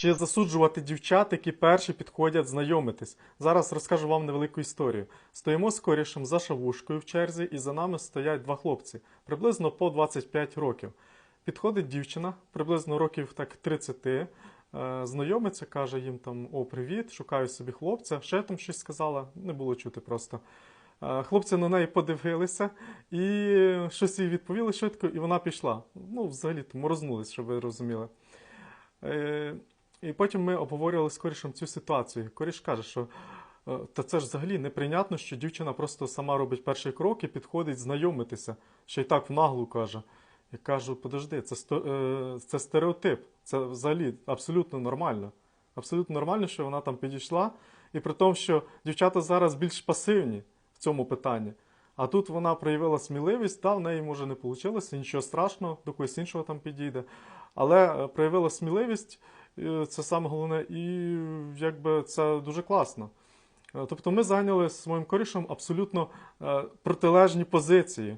Чи засуджувати дівчат, які перші підходять знайомитись? Зараз розкажу вам невелику історію. Стоїмо з корішем за шавушкою в черзі, і за нами стоять два хлопці, приблизно по 25 років. Підходить дівчина, приблизно років так 30, е, знайомиться, каже їм там: О, привіт, шукаю собі хлопця. Ще там щось сказала, не було чути просто. Е, Хлопці на неї подивилися і щось їй відповіли швидко, і вона пішла. Ну, взагалі морознулись, щоб ви розуміли. І потім ми обговорювали з корішем цю ситуацію. Коріш каже, що е, та це ж взагалі неприйнятно, що дівчина просто сама робить перший крок і підходить знайомитися, ще й так в наглу каже. Я кажу, подожди, це, е, це стереотип. Це взагалі абсолютно нормально. Абсолютно нормально, що вона там підійшла. І при тому, що дівчата зараз більш пасивні в цьому питанні. А тут вона проявила сміливість, да, в неї може не вийшло, нічого страшного, до когось іншого там підійде. Але е, проявила сміливість, це саме головне, і якби це дуже класно. Е, Тобто ми зайняли з моїм корішем абсолютно е, протилежні позиції.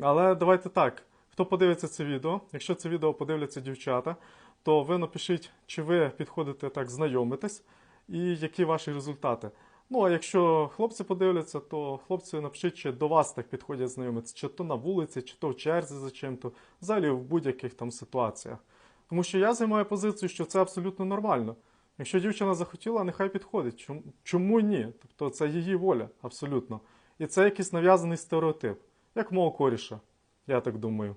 Але давайте так. Хто подивиться це відео, якщо це відео подивляться дівчата, то ви напишіть, чи ви підходите так знайомитись, і які ваші результати. Ну, а якщо хлопці подивляться, то хлопці напишіть, чи до вас так підходять знайомитися, чи то на вулиці, чи то в черзі за чим-то, взагалі в будь-яких там ситуаціях. Тому що я займаю позицію, що це абсолютно нормально. Якщо дівчина захотіла, нехай підходить. Чому, чому ні? Тобто це її воля, абсолютно. І це якийсь нав'язаний стереотип, як мого коріша, я так думаю.